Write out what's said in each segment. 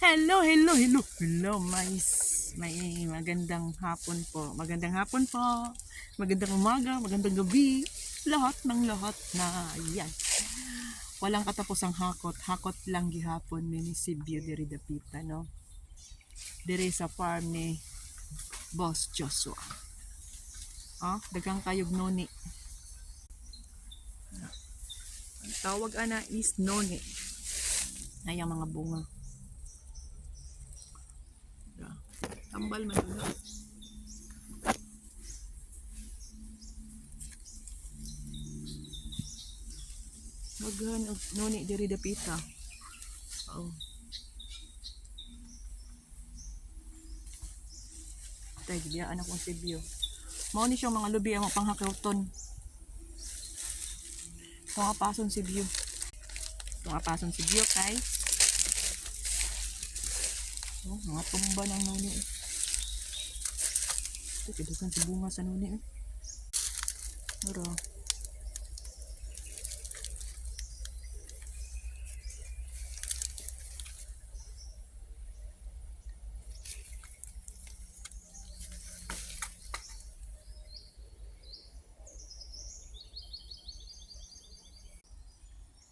Hello, hello, hello, hello, mais. May magandang hapon po. Magandang hapon po. Magandang umaga, magandang gabi. Lahat ng lahat na yan. Walang katapusang hakot. Hakot lang gihapon ni Sibyo diri dapita, no? Diri sa farm ni Boss Joshua. Ah, dagang kayog noni. Ang tawag ana is noni. Ay, ang mga bunga. Tambal man yun. Maghan og noni diri dapita. Oh. Tay gid anak kong sibyo. Mao ni siyang mga lubi ang panghakawton. Ito nga pason sibyo. Ito nga pason sibyo kay Oh, mga tumba ng nuni. eh. Ito, kidukan sa bunga sa nuni. eh. Pero,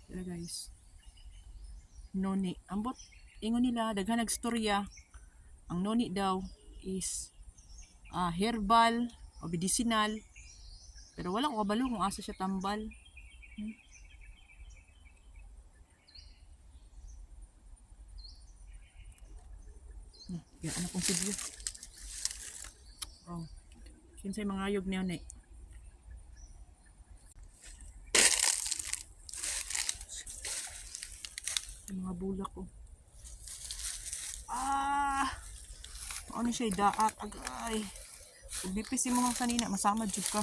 Sila guys. Noni. Ambot. Ingon nila, daghan nagstorya. Ang noni daw is ah, herbal o medicinal. Pero wala ko kabalo kung asa siya tambal. Hmm. Hmm, Yan, anak kong sidyo. Oh. Kinsay mga ayog niya ni. Yung mga bulak ko. Ah! Ano siya, daat, agay. Bipisi mo nga kanina, masama jud ka.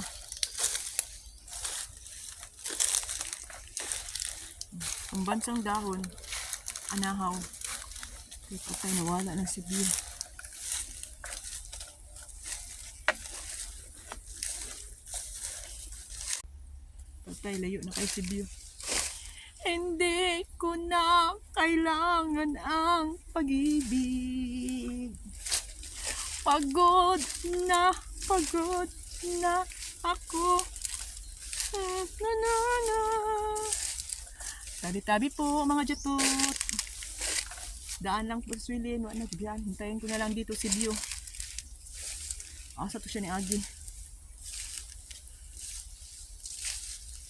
Ang bansang dahon, anahaw. Kaya patay, nawala ng sibiyo. Patay, layo na kay sibiyo. Hindi ko na kailangan ang pag-ibig. Pagod na, pagod na ako. Na na na. Tabi-tabi po mga jatot. Daan lang po Swilin. Wala na. Hintayin ko na lang dito si Bio. Asa to siya ni Agi.